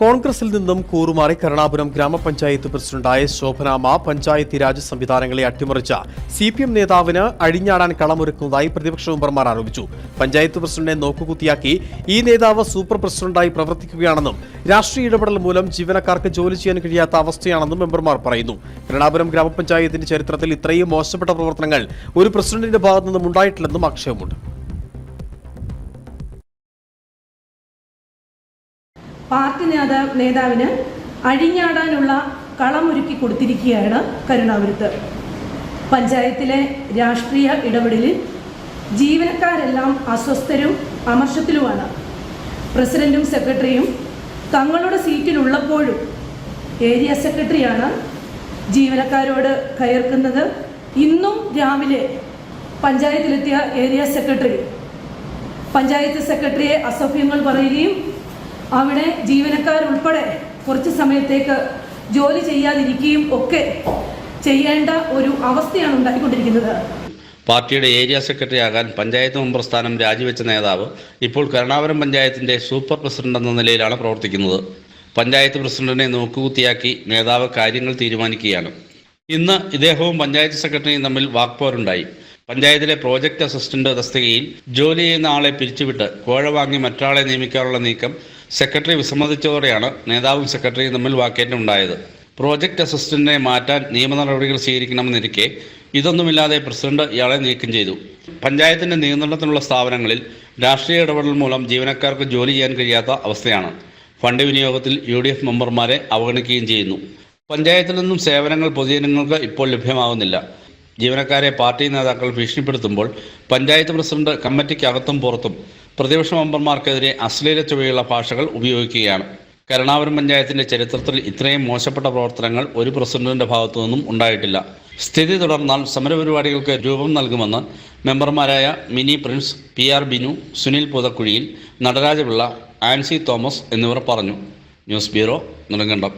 കോൺഗ്രസിൽ നിന്നും കൂറുമാറി കരുണാപുരം ഗ്രാമപഞ്ചായത്ത് പ്രസിഡന്റായ ശോഭനാമ പഞ്ചായത്തി രാജ് സംവിധാനങ്ങളെ അട്ടിമറിച്ച സി പി എം നേതാവിന് അഴിഞ്ഞാടാൻ കളമൊരുക്കുന്നതായി പ്രതിപക്ഷ മെമ്പർമാർ ആരോപിച്ചു. പഞ്ചായത്ത് പ്രസിഡന്റിനെ നോക്കുകുത്തിയാക്കി ഈ നേതാവ് സൂപ്പർ പ്രസിഡന്റായി പ്രവർത്തിക്കുകയാണെന്നും രാഷ്ട്രീയ ഇടപെടൽ മൂലം ജീവനക്കാർക്ക് ജോലി ചെയ്യാൻ കഴിയാത്ത അവസ്ഥയാണെന്നും മെമ്പർമാർ പറയുന്നു. കരുണാപുരം ഗ്രാമപഞ്ചായത്തിന്റെ ചരിത്രത്തിൽ ഇത്രയും മോശപ്പെട്ട പ്രവർത്തനങ്ങൾ ഒരു പ്രസിഡന്റിന്റെ ഭാഗത്തു നിന്നും ഉണ്ടായിട്ടില്ലെന്നും ആക്ഷേപമുണ്ട്. പാർട്ടി നേതാ നേതാവിന് അഴിഞ്ഞാടാനുള്ള കളമൊരുക്കി കൊടുത്തിരിക്കുകയാണ് കരുണാപുരത്ത് പഞ്ചായത്തിലെ രാഷ്ട്രീയ ഇടപെടലിൽ ജീവനക്കാരെല്ലാം അസ്വസ്ഥരും അമർഷത്തിലുമാണ്. പ്രസിഡന്റും സെക്രട്ടറിയും തങ്ങളുടെ സീറ്റിലുള്ളപ്പോഴും ഏരിയ സെക്രട്ടറിയാണ് ജീവനക്കാരോട് കയർക്കുന്നത്. ഇന്നും രാവിലെ പഞ്ചായത്തിലെത്തിയ ഏരിയ സെക്രട്ടറി. പഞ്ചായത്ത് സെക്രട്ടറിയെ അസഭ്യങ്ങൾ പറയുകയും അവിടെ ജീവനക്കാരുൾപ്പെടെ കുറച്ച് സമയത്തേക്ക് ജോലി ചെയ്യാതിരിക്കുകയും ഒക്കെ ചെയ്യേണ്ട ഒരു അവസ്ഥയാണ് ഉണ്ടാക്കിക്കൊണ്ടിരിക്കുന്നത് പാർട്ടിയുടെ ഏരിയ സെക്രട്ടറി ആകാൻ പഞ്ചായത്ത് മെമ്പർ സ്ഥാനം രാജിവെച്ച നേതാവ് ഇപ്പോൾ കരുണാപുരം പഞ്ചായത്തിന്റെ സൂപ്പർ പ്രസിഡന്റ് എന്ന നിലയിലാണ് പ്രവർത്തിക്കുന്നത്. പഞ്ചായത്ത് പ്രസിഡന്റിനെ നോക്കുകുത്തിയാക്കി നേതാവ് കാര്യങ്ങൾ തീരുമാനിക്കുകയാണ്. ഇന്ന് ഇദ്ദേഹവും പഞ്ചായത്ത് സെക്രട്ടറിയും തമ്മിൽ വാക്പോരുണ്ടായി. പഞ്ചായത്തിലെ പ്രോജക്റ്റ് അസിസ്റ്റന്റ് തസ്തികയിൽ ജോലി ചെയ്യുന്ന ആളെ പിരിച്ചുവിട്ട് കോഴ വാങ്ങി മറ്റൊരാളെ നിയമിക്കാനുള്ള നീക്കം സെക്രട്ടറി വിസമ്മതിച്ചതോടെയാണ് നേതാവും സെക്രട്ടറിയും തമ്മിൽ വാക്കേറ്റം ഉണ്ടായത് പ്രോജക്റ്റ് അസിസ്റ്റന്റിനെ മാറ്റാൻ നിയമ നടപടികൾ സ്വീകരിക്കണമെന്നിരിക്കെ ഇതൊന്നുമില്ലാതെ പ്രസിഡന്റ് ഇയാളെ നീക്കം ചെയ്തു. പഞ്ചായത്തിന്റെ നിയന്ത്രണത്തിലുള്ള സ്ഥാപനങ്ങളിൽ രാഷ്ട്രീയ ഇടപെടൽ മൂലം ജീവനക്കാർക്ക് ജോലി ചെയ്യാൻ കഴിയാത്ത അവസ്ഥയാണ്. ഫണ്ട് വിനിയോഗത്തിൽ യു ഡി എഫ് മെമ്പർമാരെ അവഗണിക്കുകയും ചെയ്യുന്നു. പഞ്ചായത്തിൽ നിന്നും സേവനങ്ങൾ പൊതുജനങ്ങൾക്ക് ഇപ്പോൾ ലഭ്യമാകുന്നില്ല. ജീവനക്കാരെ പാർട്ടി നേതാക്കൾ ഭീഷണിപ്പെടുത്തുമ്പോൾ പഞ്ചായത്ത് പ്രസിഡന്റ് കമ്മിറ്റിക്കകത്തും പുറത്തും പ്രതിപക്ഷ മെമ്പർമാർക്കെതിരെ അശ്ലീല ചുവയുള്ള ഭാഷകൾ ഉപയോഗിക്കുകയാണ്. കരുണാപുരം പഞ്ചായത്തിന്റെ ചരിത്രത്തിൽ ഇത്രയും മോശപ്പെട്ട പ്രവർത്തനങ്ങൾ ഒരു പ്രസിഡന്റിന്റെ ഭാഗത്തു നിന്നും ഉണ്ടായിട്ടില്ല. സ്ഥിതി തുടർന്നാൽ സമരപരിപാടികൾക്ക് രൂപം നൽകുമെന്ന് മെമ്പർമാരായ മിനി പ്രിൻസ് പി ആർ ബിനു സുനിൽ പുതക്കുഴിയിൽ നടരാജപിള്ള ആൻസി തോമസ് എന്നിവർ പറഞ്ഞു. News bureau Nedumkandam.